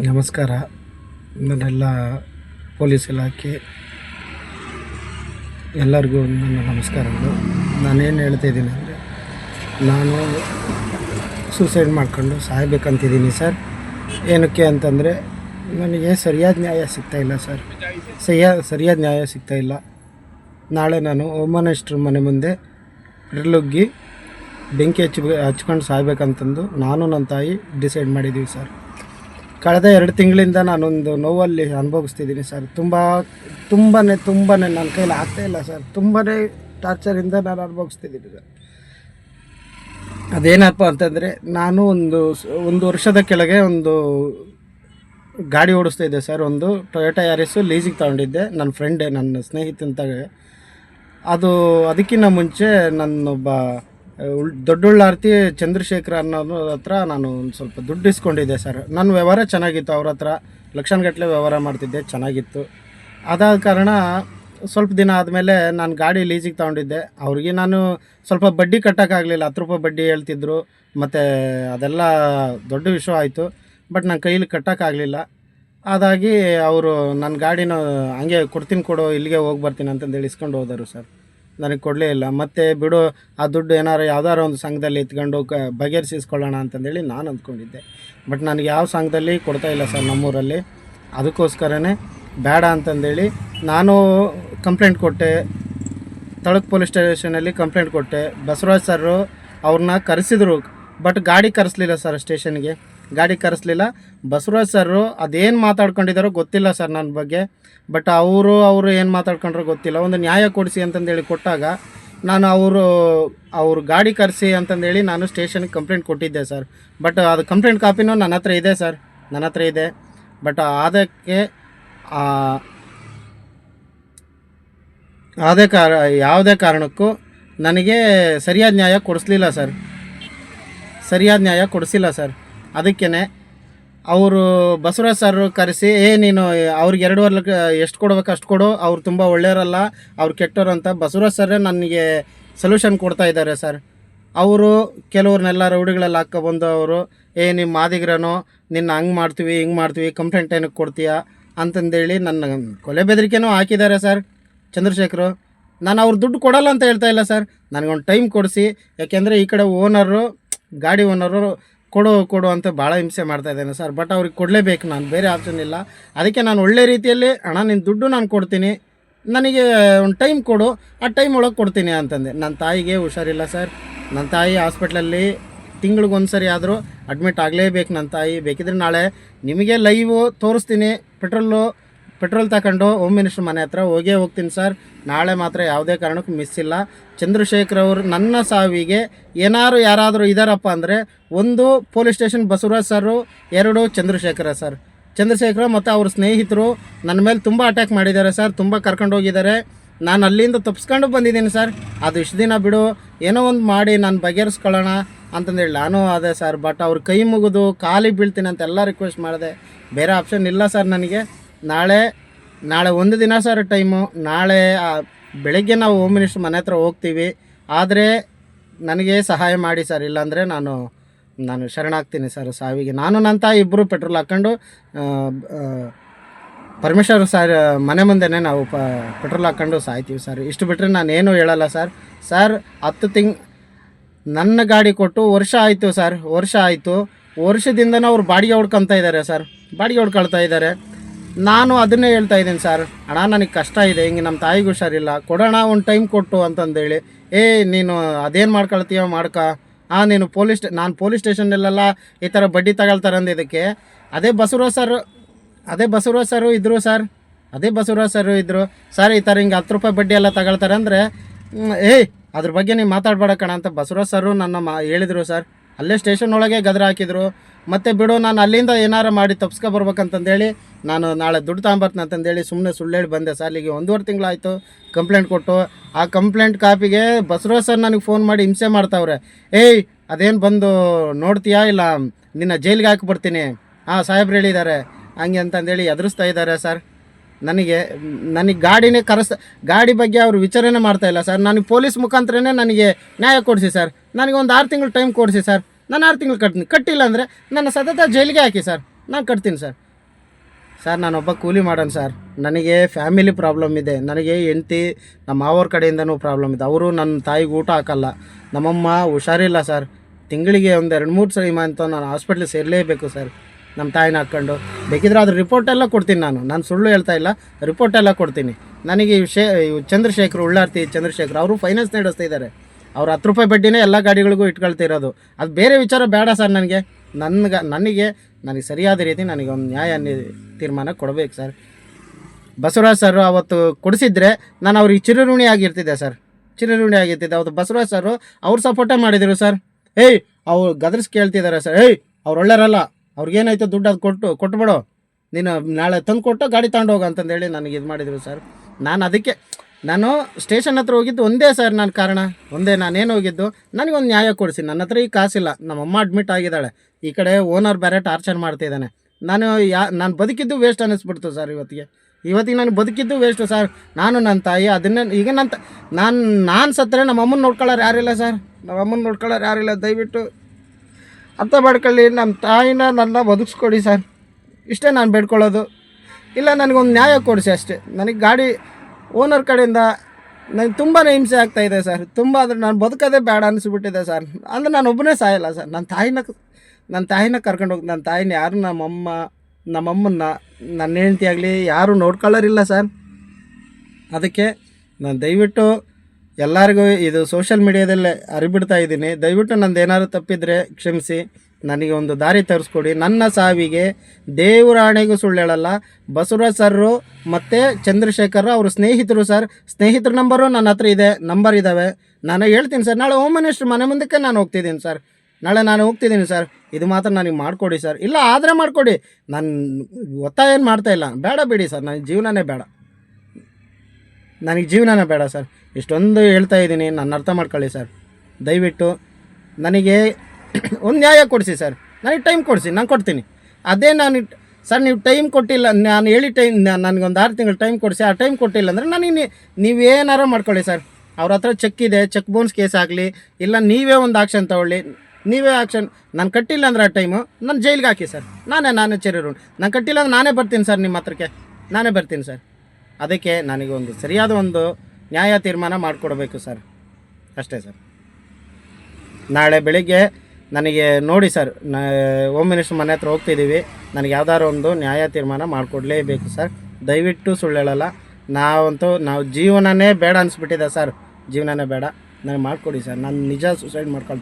ನಮಸ್ಕಾರ. ನನ್ನೆಲ್ಲ ಪೊಲೀಸ್ ಇಲಾಖೆ ಎಲ್ಲರಿಗೂ ನನ್ನ ನಮಸ್ಕಾರಗಳು. ನಾನೇನು ಹೇಳ್ತಾ ಇದ್ದೀನಿ ಅಂದರೆ, ನಾನು ಸೂಸೈಡ್ ಮಾಡ್ಕೊಂಡು ಸಾಯಬೇಕಂತಿದ್ದೀನಿ ಸರ್. ಏನಕ್ಕೆ ಅಂತಂದರೆ, ನನಗೆ ಸರಿಯಾದ ನ್ಯಾಯ ಸಿಗ್ತಾಯಿಲ್ಲ ಸರ್. ಸರಿಯಾದ ಸರಿಯಾದ ನ್ಯಾಯ ಸಿಗ್ತಾಯಿಲ್ಲ ನಾಳೆ ನಾನು ಹೋಮ್ ಮನೆ ಮುಂದೆ ಪೆಟ್ರೋಲುಗ್ಗಿ ಬೆಂಕಿ ಹಚ್ಚಿ, ಹಚ್ಕೊಂಡು ಸಾಯ್ಬೇಕಂತಂದು ನಾನು ನನ್ನ ತಾಯಿ ಡಿಸೈಡ್ ಮಾಡಿದ್ದೀವಿ ಸರ್. ಕಳೆದ ಎರಡು ತಿಂಗಳಿಂದ ನಾನೊಂದು ನೋವಲ್ಲಿ ಅನುಭವಿಸ್ತಿದ್ದೀನಿ ಸರ್. ತುಂಬ ತುಂಬಾ ತುಂಬಾ ನನ್ನ ಕೈಲಿ ಆಗ್ತಾ ಇಲ್ಲ ಸರ್. ತುಂಬಾ ಟಾರ್ಚರಿಂದ ನಾನು ಅನುಭವಿಸ್ತಿದ್ದೀನಿ ಸರ್. ಅದೇನಪ್ಪ ಅಂತಂದರೆ, ನಾನು ಒಂದು ಒಂದು ವರ್ಷದ ಕೆಳಗೆ ಒಂದು ಗಾಡಿ ಓಡಿಸ್ತಾ ಇದ್ದೆ ಸರ್. ಒಂದು ಟೊಯೋಟಾ ಯಾರಿಸು ಲೀಸಿಗೆ ತಗೊಂಡಿದ್ದೆ. ನನ್ನ ಫ್ರೆಂಡೇ ನನ್ನ ಸ್ನೇಹಿತಂತಾಗೆ ಅದು ಅದಕ್ಕಿಂತ ಮುಂಚೆ ನನ್ನೊಬ್ಬ ದೊಡ್ಡುಳ್ಳಾರ್ತಿ ಚಂದ್ರಶೇಖರ್ ಅನ್ನೋದ್ರ ಹತ್ರ ನಾನು ಒಂದು ಸ್ವಲ್ಪ ದುಡ್ಡು ಇಸ್ಕೊಂಡಿದ್ದೆ ಸರ್. ನನ್ನ ವ್ಯವಹಾರ ಚೆನ್ನಾಗಿತ್ತು, ಅವ್ರ ಹತ್ರ ಲಕ್ಷಣಗಟ್ಟಲೆ ವ್ಯವಹಾರ ಮಾಡ್ತಿದ್ದೆ, ಚೆನ್ನಾಗಿತ್ತು. ಅದಾದ ಕಾರಣ ಸ್ವಲ್ಪ ದಿನ ಆದಮೇಲೆ ನಾನು ಗಾಡಿ ಲೀಸಿಗೆ ತೊಗೊಂಡಿದ್ದೆ. ಅವ್ರಿಗೆ ನಾನು ಸ್ವಲ್ಪ ಬಡ್ಡಿ ಕಟ್ಟೋಕ್ಕಾಗಲಿಲ್ಲ ಹತ್ತು ರೂಪಾಯಿ ಬಡ್ಡಿ ಹೇಳ್ತಿದ್ರು, ಮತ್ತು ಅದೆಲ್ಲ ದೊಡ್ಡ ವಿಷಯ ಆಯಿತು, ಬಟ್ ನನ್ನ ಕೈಲಿ ಕಟ್ಟೋಕ್ಕಾಗಲಿಲ್ಲ ಅದಾಗಿ ಅವರು ನನ್ನ ಗಾಡಿನ ಹಂಗೆ ಕೊಡ್ತೀನಿ ಕೊಡು, ಇಲ್ಲಿಗೆ ಹೋಗಿ ಬರ್ತೀನಿ ಅಂತಂದು ಇಸ್ಕೊಂಡು ಹೋದರು ಸರ್. ನನಗೆ ಕೊಡಲೇ ಇಲ್ಲ. ಮತ್ತು ಬಿಡು, ಆ ದುಡ್ಡು ಏನಾರು ಯಾವ್ದಾರು ಒಂದು ಸಂಘದಲ್ಲಿ ಎತ್ಕೊಂಡು ಕ, ಬಗೆಹರಿಸಿಸ್ಕೊಳ್ಳೋಣ ಅಂತಂದೇಳಿ ನಾನು ಅಂದ್ಕೊಂಡಿದ್ದೆ. ಬಟ್ ನನಗೆ ಯಾವ ಸಂಘದಲ್ಲಿ ಕೊಡ್ತಾ ಇಲ್ಲ ಸರ್ ನಮ್ಮೂರಲ್ಲಿ. ಅದಕ್ಕೋಸ್ಕರನೇ ಬೇಡ ಅಂತಂದೇಳಿ ನಾನು ಕಂಪ್ಲೇಂಟ್ ಕೊಟ್ಟೆ. ತಳಕ್ ಪೊಲೀಸ್ ಸ್ಟೇಷನಲ್ಲಿ ಕಂಪ್ಲೇಂಟ್ ಕೊಟ್ಟೆ. ಬಸವರಾಜ್ ಸರ್ರು ಅವ್ರನ್ನ ಕರೆಸಿದ್ರು. ಬಟ್ ಗಾಡಿ ಕರೆಸ್ಲಿಲ್ಲ ಸರ್ ಸ್ಟೇಷನ್ಗೆ. ಗಾಡಿ ಕರೆಸ್ಲಿಲ್ಲ. ಬಸವರಾಜ್ ಸರ್ ಅದೇನು ಮಾತಾಡ್ಕೊಂಡಿದ್ದಾರೋ ಗೊತ್ತಿಲ್ಲ ಸರ್ ನನ್ನ ಬಗ್ಗೆ. ಬಟ್ ಅವರು ಅವರು ಏನು ಮಾತಾಡ್ಕೊಂಡ್ರೋ ಗೊತ್ತಿಲ್ಲ. ಒಂದು ನ್ಯಾಯ ಕೊಡಿಸಿ ಅಂತಂದೇಳಿ ಕೊಟ್ಟಾಗ ನಾನು ಅವರು, ಅವ್ರು ಗಾಡಿ ಕರೆಸಿ ಅಂತಂದೇಳಿ ನಾನು ಸ್ಟೇಷನ್ಗೆ ಕಂಪ್ಲೇಂಟ್ ಕೊಟ್ಟಿದ್ದೆ ಸರ್. ಬಟ್ ಅದು ಕಂಪ್ಲೇಂಟ್ ಕಾಪಿನೂ ನನ್ನ ಹತ್ರ ಇದೆ ಸರ್. ನನ್ನ ಹತ್ರ ಇದೆ. ಬಟ್ ಅದಕ್ಕೆ ಯಾವುದೇ ಕಾರ ಯಾವುದೇ ಕಾರಣಕ್ಕೂ ನನಗೆ ಸರಿಯಾದ ನ್ಯಾಯ ಕೊಡಿಸ್ಲಿಲ್ಲ ಸರ್. ಸರಿಯಾದ ನ್ಯಾಯ ಕೊಡಿಸಿಲ್ಲ ಸರ್. ಅದಕ್ಕೇ ಅವರು ಬಸವರಾಜ್ ಸರ್ ಕರೆಸಿ, ಏ, ನೀನು ಅವ್ರಿಗೆ ಎರಡೂವರೆ ಲಕ್ಷ ಎಷ್ಟು ಕೊಡ್ಬೇಕು ಅಷ್ಟು ಕೊಡು, ಅವ್ರು ತುಂಬ ಒಳ್ಳೆಯವರಲ್ಲ ಅವ್ರು ಕೆಟ್ಟವ್ರು ಅಂತ ಬಸವರಾಜ್ ಸರ್ ನನಗೆ ಸೊಲ್ಯೂಷನ್ ಕೊಡ್ತಾ ಇದ್ದಾರೆ ಸರ್. ಅವರು ಕೆಲವ್ರನ್ನೆಲ್ಲ ರೌಡಿಗಳೆಲ್ಲ ಹಾಕ್ಕೊಬಂದು ಅವರು ಏ ನಿಮ್ಮ ಮಾದಿಗ್ರನೋ ನಿನ್ನ ಹಂಗೆ ಮಾಡ್ತೀವಿ, ಹಿಂಗೆ ಮಾಡ್ತೀವಿ ಕಂಪ್ಲೇಂಟ್ ಏನಕ್ಕೆ ಕೊಡ್ತೀಯಾ? ಅಂತಂದೇಳಿ ನನ್ನ ಕೊಲೆ ಬೆದರಿಕೆನೂ ಹಾಕಿದ್ದಾರೆ ಸರ್. ಚಂದ್ರಶೇಖರು, ನಾನು ಅವ್ರು ದುಡ್ಡು ಕೊಡಲ್ಲ ಅಂತ ಹೇಳ್ತಾ ಇಲ್ಲ ಸರ್. ನನಗೊಂದು ಟೈಮ್ ಕೊಡಿಸಿ, ಯಾಕೆಂದರೆ ಈ ಕಡೆ ಓನರು ಗಾಡಿ ಓನರು ಕೊಡು ಕೊಡು ಅಂತ ಭಾಳ ಹಿಂಸೆ ಮಾಡ್ತಾ ಇದ್ದೇನೆ ಸರ್. ಬಟ್ ಅವ್ರಿಗೆ ಕೊಡಲೇಬೇಕು, ನಾನು ಬೇರೆ ಆಪ್ಷನ್ ಇಲ್ಲ. ಅದಕ್ಕೆ ನಾನು ಒಳ್ಳೆ ರೀತಿಯಲ್ಲಿ ಹಣ ನಿನ್ನ ದುಡ್ಡು ನಾನು ಕೊಡ್ತೀನಿ. ನನಗೆ ಒಂದು ಟೈಮ್ ಕೊಡು. ಆ ಟೈಮ್ ಒಳಗೆ ಕೊಡ್ತೀನಿ ಅಂತಂದೆ. ನನ್ನ ತಾಯಿಗೆ ಹುಷಾರಿಲ್ಲ ಸರ್. ನನ್ನ ತಾಯಿ ಹಾಸ್ಪಿಟ್ಲಲ್ಲಿ ತಿಂಗ್ಳಿಗೆ ಸರಿ ಆದರೂ ಅಡ್ಮಿಟ್ ಆಗಲೇಬೇಕು ನನ್ನ ತಾಯಿ. ಬೇಕಿದ್ರೆ ನಾಳೆ ನಿಮಗೆ ಲೈವು ತೋರಿಸ್ತೀನಿ. ಪೆಟ್ರೋಲು ಪೆಟ್ರೋಲ್ ತಗೊಂಡು ಹೋಮ್ ಮಿನಿಸ್ಟರ್ ಮನೆ ಹತ್ರ ಹೋಗೇ ಹೋಗ್ತೀನಿ ಸರ್. ನಾಳೆ ಮಾತ್ರ ಯಾವುದೇ ಕಾರಣಕ್ಕೂ ಮಿಸ್ ಇಲ್ಲ. ಚಂದ್ರಶೇಖರ್ ಅವರು ನನ್ನ ಸಾವಿಗೆ ಏನಾರು ಯಾರಾದರೂ ಇದ್ದಾರಪ್ಪ ಅಂದರೆ ಒಂದು ಪೊಲೀಸ್ ಸ್ಟೇಷನ್ ಬಸವರಾಜ್ ಸರು ಎರಡು ಚಂದ್ರಶೇಖರ ಸರ್ ಚಂದ್ರಶೇಖರ ಮತ್ತು ಅವ್ರ ಸ್ನೇಹಿತರು ನನ್ನ ಮೇಲೆ ತುಂಬ ಅಟ್ಯಾಕ್ ಮಾಡಿದ್ದಾರೆ ಸರ್ ತುಂಬ ಕರ್ಕೊಂಡು ಹೋಗಿದ್ದಾರೆ. ನಾನು ಅಲ್ಲಿಂದ ತಪ್ಪಿಸ್ಕೊಂಡು ಬಂದಿದ್ದೀನಿ ಸರ್ ಅದು ಇಷ್ಟು ದಿನ ಬಿಡು. ಏನೋ ಒಂದು ಮಾಡಿ ನಾನು ಬಗೆಹರಿಸ್ಕೊಳ್ಳೋಣ ಅಂತಂದೇಳಿ ನಾನು ಅದೇ ಸರ್ ಬಟ್ ಅವ್ರ ಕೈ ಮುಗಿದು ಕಾಲಿಗೆ ಬೀಳ್ತೀನಿ ಅಂತ ಎಲ್ಲ ರಿಕ್ವೆಸ್ಟ್ ಮಾಡಿದೆ. ಬೇರೆ ಆಪ್ಷನ್ ಇಲ್ಲ ಸರ್ ನನಗೆ. ನಾಳೆ ನಾಳೆ ಒಂದು ದಿನ ಸರ್ ಟೈಮು. ನಾಳೆ ಬೆಳಗ್ಗೆ ನಾವು ಹೋಮ್ ಮಿನಿಸ್ಟರ್ ಮನೆ ಹತ್ರ ಹೋಗ್ತೀವಿ. ಆದರೆ ನನಗೆ ಸಹಾಯ ಮಾಡಿ ಸರ್. ಇಲ್ಲಾಂದರೆ ನಾನು ನಾನು ಶರಣಾಗ್ತೀನಿ ಸರ್ ಸಾವಿಗೆ. ನಾನು, ನನ್ನ ಇಬ್ಬರು ಪೆಟ್ರೋಲ್ ಹಾಕ್ಕೊಂಡು ಪರಮೇಶ್ವರ್ ಸರ್ ಮನೆ ಮುಂದೆನೇ ನಾವು ಪ, ಪೆಟ್ರೋಲ್ ಹಾಕ್ಕೊಂಡು ಸಾಯ್ತೀವಿ ಸರ್. ಇಷ್ಟು ಬಿಟ್ಟರೆ ನಾನೇನು ಹೇಳಲ್ಲ ಸರ್. ಸರ್, ಹತ್ತು ತಿಂಗ್, ನನ್ನ ಗಾಡಿ ಕೊಟ್ಟು ವರ್ಷ ಆಯಿತು ಸರ್. ವರ್ಷ ಆಯಿತು. ವರ್ಷದಿಂದನೂ ಅವ್ರು ಬಾಡಿಗೆ ಹೊಡ್ಕೊತಾ ಇದ್ದಾರೆ ಸರ್. ಬಾಡಿಗೆ ಹೊಡ್ಕೊಳ್ತಾ ಇದ್ದಾರೆ ನಾನು ಅದನ್ನೇ ಹೇಳ್ತಾ ಇದ್ದೀನಿ ಸರ್ ಅಣ್ಣ, ನನಗೆ ಕಷ್ಟ ಇದೆ, ಹಿಂಗೆ ನಮ್ಮ ತಾಯಿಗೆ ಹುಷಾರಿಲ್ಲ. ಕೊಡೋಣ, ಒಂದು ಟೈಮ್ ಕೊಟ್ಟು ಅಂತಂದೇಳಿ. ಏ, ನೀನು ಅದೇನು ಮಾಡ್ಕೊಳ್ತೀಯೋ ಮಾಡ್ಕ. ಹಾಂ ನೀನು ಪೊಲೀಸ್ ನಾನು ಪೊಲೀಸ್ ಸ್ಟೇಷನಲ್ಲೆಲ್ಲ ಈ ಥರ ಬಡ್ಡಿ ತಗೊಳ್ತಾರೆ ಅಂದಿದ್ದಕ್ಕೆ ಅದೇ ಬಸವರಾಜ್ ಸರ್ ಅದೇ ಬಸವರಾಜ್ ಸರು ಇದ್ದರು ಸರ್ ಅದೇ ಬಸವರಾಜ್ ಸರ್ ಇದ್ದರು ಸರ್ ಈ ಥರ ಹಿಂಗೆ ಹತ್ತು ರೂಪಾಯಿ ಬಡ್ಡಿ ಎಲ್ಲ ತಗೊಳ್ತಾರೆ ಅಂದರೆ ಏಯ್, ಅದ್ರ ಬಗ್ಗೆ ನೀವು ಮಾತಾಡ್ಬೇಡ ಕಣ ಅಂತ ಬಸವರಾಜ್ ಸರು ನನ್ನ ಮಾ, ಹೇಳಿದರು ಸರ್ ಅಲ್ಲೇ ಸ್ಟೇಷನ್ ಒಳಗೆ ಗದ್ರ ಹಾಕಿದ್ರು. ಮತ್ತೆ ಬಿಡು, ನಾನು ಅಲ್ಲಿಂದ ಏನಾರ ಮಾಡಿ ತಪ್ಸ್ಕೊ ಬರ್ಬೇಕಂತಂದೇಳಿ ನಾನು ನಾಳೆ ದುಡ್ಡು ತಗೊಂಬರ್ತೀನಿ ಅಂತಂದೇಳಿ ಸುಮ್ಮನೆ ಸುಳ್ಳು ಹೇಳಿ ಬಂದೆ. ಸರ್ ಇಲ್ಲಿಗೆ ಒಂದೂವರೆ ತಿಂಗಳಾಯಿತು. ಕಂಪ್ಲೇಂಟ್ ಕೊಟ್ಟು, ಆ ಕಂಪ್ಲೇಂಟ್ ಕಾಪಿಗೆ ಬಸವರಾಜ್ ಸರ್ ನನಗೆ ಫೋನ್ ಮಾಡಿ ಹಿಂಸೆ ಮಾಡ್ತಾವ್ರೆ. ಏಯ್, ಅದೇನು ಬಂದು ನೋಡ್ತೀಯಾ? ಇಲ್ಲ, ನಿನ್ನ ಜೈಲಿಗೆ ಹಾಕಿಬಿಡ್ತೀನಿ. ಹಾಂ ಸಾಹೇಬ್ರು ಹೇಳಿದ್ದಾರೆ. ಹಂಗೆ ಅಂತಂದೇಳಿ ಎದುರಿಸ್ತಾ ಇದ್ದಾರೆ ಸರ್. ನನಗೆ ನನಗೆ ಗಾಡಿನೇ ಕರೆಸ್, ಗಾಡಿ ಬಗ್ಗೆ ಅವರು ವಿಚಾರಣೆ ಮಾಡ್ತಾ ಇಲ್ಲ ಸರ್. ನನಗೆ ಪೊಲೀಸ್ ಮುಖಾಂತರನೇ ನನಗೆ ನ್ಯಾಯ ಕೊಡಿಸಿ ಸರ್. ನನಗೆ ಒಂದು ಆರು ತಿಂಗಳು ಟೈಮ್ ಕೊಡಿಸಿ ಸರ್. ನಾನು ಆರು ತಿಂಗಳು ಕಟ್ತೀನಿ. ಕಟ್ಟಿಲ್ಲ ಅಂದರೆ ನನ್ನ ಸತತ ಜೈಲಿಗೆ ಹಾಕಿ ಸರ್. ನಾನು ಕಟ್ತೀನಿ ಸರ್. ಸರ್ ನಾನೊಬ್ಬ ಕೂಲಿ ಮಾಡೋಣ ಸರ್. ನನಗೆ ಫ್ಯಾಮಿಲಿ ಪ್ರಾಬ್ಲಮ್ ಇದೆ. ನನಗೆ ಹೆಂಡ್ತಿ, ನಮ್ಮ ಮಾವರ ಕಡೆಯಿಂದನೂ ಪ್ರಾಬ್ಲಮ್ ಇದೆ. ಅವರು ನನ್ನ ತಾಯಿಗೆ ಊಟ ಹಾಕಲ್ಲ. ನಮ್ಮಮ್ಮ ಹುಷಾರಿಲ್ಲ ಸರ್. ತಿಂಗಳಿಗೆ ಒಂದು ಎರಡು ಮೂರು ಸರಿ ಅಂತ ನಾನು ಹಾಸ್ಪಿಟ್ಲಿಗೆ ಸೇರಲೇಬೇಕು ಸರ್. ನಮ್ಮ ತಾಯಿನ ಹಾಕ್ಕೊಂಡು ಬೇಕಿದ್ರೆ ಅದ್ರ ರಿಪೋರ್ಟ್ ಎಲ್ಲ ಕೊಡ್ತೀನಿ ನಾನು. ನಾನು ಸುಳ್ಳು ಹೇಳ್ತಾ ಇಲ್ಲ. ರಿಪೋರ್ಟ್ ಎಲ್ಲ ಕೊಡ್ತೀನಿ. ನನಗೆ ಶೇ ಚಂದ್ರಶೇಖರ್, ಉಳ್ಳಾರ್ತಿ ಚಂದ್ರಶೇಖರ್, ಅವರು ಫೈನಾನ್ಸ್ ನಡೆಸ್ತಾ ಇದ್ದಾರೆ. ಅವ್ರು ಹತ್ತು ರೂಪಾಯಿ ಬಡ್ಡಿನೇ ಎಲ್ಲ ಗಾಡಿಗಳಿಗೂ ಇಟ್ಕೊಳ್ತಿರೋದು ಅದು ಬೇರೆ ವಿಚಾರ ಬೇಡ ಸರ್ ನನಗೆ. ನನಗೆ ನನಗೆ ನನಗೆ ಸರಿಯಾದ ರೀತಿ ನನಗೆ ಒಂದು ನ್ಯಾಯ ತೀರ್ಮಾನ ಕೊಡಬೇಕು ಸರ್. ಬಸವರಾಜ್ ಸರ್ ಅವತ್ತು ಕೊಡಿಸಿದ್ರೆ ನಾನು ಅವ್ರಿಗೆ ಚಿರಋಣಿ ಆಗಿರ್ತಿದ್ದೆ ಸರ್. ಚಿರಋಣಿ ಆಗಿರ್ತಿದ್ದೆ. ಅವತ್ತು ಬಸವರಾಜ್ ಸರ್ ಅವ್ರು ಸಪೋರ್ಟೇ ಮಾಡಿದರು ಸರ್. ಏಯ್, ಅವ್ರು ಗದರ್ಸ್ ಕೇಳ್ತಿದ್ದಾರೆ ಸರ್. ಏಯ್, ಅವ್ರು ಒಳ್ಳೆಯರಲ್ಲ. ಅವ್ರಿಗೇನಾಯ್ತು ದುಡ್ಡು ಅದು ಕೊಟ್ಟು, ಕೊಟ್ಬಿಡು. ನೀನು ನಾಳೆ ತಂದು ಕೊಟ್ಟು ಗಾಡಿ ತಗೊಂಡು ಹೋಗು ಅಂತಂದೇಳಿ ನನಗೆ ಇದು ಮಾಡಿದರು ಸರ್. ನಾನು ಅದಕ್ಕೆ ನಾನು ಸ್ಟೇಷನ್ ಹತ್ರ ಹೋಗಿದ್ದು ಒಂದೇ ಸರ್ ನನ್ನ ಕಾರಣ. ಒಂದೇ ನಾನೇನು ಹೋಗಿದ್ದು? ನನಗೊಂದು ನ್ಯಾಯ ಕೊಡಿಸಿ. ನನ್ನ ಹತ್ರ ಈ ಕಾಸಿಲ್ಲ. ನಮ್ಮಮ್ಮ ಅಡ್ಮಿಟ್ ಆಗಿದ್ದಾಳೆ. ಈ ಕಡೆ ಓನರ್ ಬೇರೆ ಟಾರ್ಚರ್ ಮಾಡ್ತಿದ್ದಾನೆ ನಾನು ಯಾ, ನಾನು ಬದುಕಿದ್ದು ವೇಸ್ಟ್ ಅನ್ನಿಸ್ಬಿಡ್ತು ಸರ್ ಇವತ್ತಿಗೆ. ಇವತ್ತಿಗೆ ನಾನು ಬದುಕಿದ್ದು ವೇಸ್ಟು ಸರ್ ನಾನು ನನ್ನ ತಾಯಿ, ಅದನ್ನೇ ಈಗ ನನ್ನ ನಾನು ನಾನು ಸತ್ತರೆ ನಮ್ಮಮ್ಮನ ನೋಡ್ಕೊಳ್ಳೋರು ಯಾರಿಲ್ಲ ಸರ್ ನಮ್ಮಮ್ಮನ ನೋಡ್ಕೊಳ್ಳೋರು ಯಾರಿಲ್ಲ. ದಯವಿಟ್ಟು ಅರ್ಥ ಮಾಡ್ಕೊಳ್ಳಿ. ನಮ್ಮ ತಾಯಿನ ನನ್ನ ಬದುಕಿಸ್ಕೊಡಿ ಸರ್ ಇಷ್ಟೇ ನಾನು ಬೇಡ್ಕೊಳ್ಳೋದು. ಇಲ್ಲ, ನನಗೊಂದು ನ್ಯಾಯ ಕೊಡಿಸಿ ಅಷ್ಟೇ. ನನಗೆ ಗಾಡಿ ಓನರ್ ಕಡೆಯಿಂದ ನನಗೆ ತುಂಬಾ ಹಿಂಸೆ ಆಗ್ತಾ ಇದೆ ಸರ್ ತುಂಬ ಅಂದರೆ ನಾನು ಬದುಕೋದೇ ಬೇಡ ಅನಿಸ್ಬಿಟ್ಟಿದೆ ಸರ್ ಅಂದರೆ ನಾನು ಒಬ್ಬನೇ ಸಾಯಲ್ಲ ಸರ್ ನನ್ನ ತಾಯಿನ ನನ್ನ ತಾಯಿನ ಕರ್ಕೊಂಡು ಹೋಗಿ ನನ್ನ ತಾಯಿನ ಯಾರು? ನಮ್ಮಮ್ಮ, ನಮ್ಮಮ್ಮನ್ನ ನನ್ನ ಹೆಂಡತಿ ಆಗಲಿ ಯಾರೂ ನೋಡ್ಕೊಳ್ಳೋರಿಲ್ಲ ಸರ್ ಅದಕ್ಕೆ ನಾನು ದಯವಿಟ್ಟು ಎಲ್ಲರಿಗೂ ಇದು ಸೋಷಿಯಲ್ ಮೀಡಿಯಾದಲ್ಲೇ ಅರಿಬಿಡ್ತಾ ಇದ್ದೀನಿ. ದಯವಿಟ್ಟು ನಂದು ಏನಾದರೂ ತಪ್ಪಿದರೆ ಕ್ಷಮಿಸಿ. ನನಗೆ ಒಂದು ದಾರಿ ತರಿಸ್ಕೊಡಿ. ನನ್ನ ಸಾವಿಗೆ ದೇವರಾಣೆಗೂ ಸುಳ್ಳು ಹೇಳಲ್ಲ. ಬಸವರಾಜ್ ಸರ್ರು ಮತ್ತು ಚಂದ್ರಶೇಖರ್ ಅವರು ಸ್ನೇಹಿತರು ಸರ್ ಸ್ನೇಹಿತರ ನಂಬರು ನನ್ನ ಹತ್ರ ಇದೆ. ನಂಬರ್ ಇದ್ದಾವೆ ನಾನು ಹೇಳ್ತೀನಿ ಸರ್ ನಾಳೆ ಹೋಮ್ ಮಿನಿಸ್ಟ್ರ್ ಮನೆ ಮುಂದಕ್ಕೆ ನಾನು ಹೋಗ್ತಿದ್ದೀನಿ ಸರ್ ನಾಳೆ ನಾನು ಹೋಗ್ತಿದ್ದೀನಿ ಸರ್ ಇದು ಮಾತ್ರ ನನಗೆ ಮಾಡಿಕೊಡಿ ಸರ್ ಇಲ್ಲ ಆದರೆ ಮಾಡಿಕೊಡಿ. ನಾನು ಒತ್ತಾಯ ಏನು ಮಾಡ್ತಾ ಇಲ್ಲ. ಬೇಡ ಬಿಡಿ ಸರ್ ನನಗೆ ಜೀವನನೇ ಬೇಡ. ನನಗೆ ಜೀವನನೇ ಬೇಡ ಸರ್ ಇಷ್ಟೊಂದು ಹೇಳ್ತಾ ಇದ್ದೀನಿ. ನಾನು ಅರ್ಥ ಮಾಡ್ಕೊಳ್ಳಿ ಸರ್. ದಯವಿಟ್ಟು ನನಗೆ ಒಂದು ನ್ಯಾಯ ಕೊಡಿಸಿ ಸರ್. ನನಗೆ ಟೈಮ್ ಕೊಡಿಸಿ, ನಾನು ಕೊಡ್ತೀನಿ. ಅದೇ ನಾನು ಸರ್, ನೀವು ಟೈಮ್ ಕೊಟ್ಟಿಲ್ಲ, ನಾನು ಹೇಳಿ ಟೈಮ್ ನನಗೊಂದು ಆರು ತಿಂಗಳು ಟೈಮ್ ಕೊಡಿಸಿ, ಆ ಟೈಮ್ ಕೊಟ್ಟಿಲ್ಲ ಅಂದರೆ ನನಗೆ ನೀವು ನೀವೇನಾರು ಮಾಡ್ಕೊಳ್ಳಿ ಸರ್. ಅವ್ರ ಹತ್ರ ಚೆಕ್ ಇದೆ ಚೆಕ್ ಬೌನ್ಸ್ ಕೇಸ್ ಆಗಲಿ, ಇಲ್ಲ ನೀವೇ ಒಂದು ಆಕ್ಷನ್ ತಗೊಳ್ಳಿ. ನೀವೇ ಆಕ್ಷನ್ ನಾನು ಕಟ್ಟಿಲ್ಲ ಅಂದ್ರೆ ಆ ಟೈಮು ನಾನು ಜೈಲಿಗೆ ಹಾಕಿ ಸರ್. ನಾನೇ ನಾನೇ ಚೆರಿರು ನಾನು ಕಟ್ಟಿಲ್ಲ ಅಂದ್ರೆ ನಾನೇ ಬರ್ತೀನಿ ಸರ್ ನಿಮ್ಮ ಹತ್ರಕ್ಕೆ. ನಾನೇ ಬರ್ತೀನಿ ಸರ್. ಅದಕ್ಕೆ ನನಗೆ ಒಂದು ಸರಿಯಾದ ಒಂದು ನ್ಯಾಯ ತೀರ್ಮಾನ ಮಾಡಿಕೊಡ್ಬೇಕು ಸರ್. ಅಷ್ಟೇ ಸರ್. ನಾಳೆ ಬೆಳಿಗ್ಗೆ ನನಗೆ ನೋಡಿ ಸರ್, ನಾ ಹೋಮ್ ಮಿನಿಸ್ಟರ್ ಮನೆ ಹತ್ರ ಹೋಗ್ತಿದ್ದೀವಿ. ನನಗೆ ಯಾವ್ದಾದ್ರು ಒಂದು ನ್ಯಾಯ ತೀರ್ಮಾನ ಮಾಡಿಕೊಡ್ಲೇಬೇಕು ಸರ್. ದಯವಿಟ್ಟು ಸುಳ್ಳು ಹೇಳಲ್ಲ. ನಾವಂತೂ, ನಾವು ಜೀವನನೇ ಬೇಡ ಅನಿಸ್ಬಿಟ್ಟಿದೆ ಸರ್. ಜೀವನನೇ ಬೇಡ. ನನಗೆ ಮಾಡಿಕೊಡಿ ಸರ್. ನಾನು ನಿಜ ಸುಸೈಡ್ ಮಾಡ್ಕೊಳ್ತೀನಿ.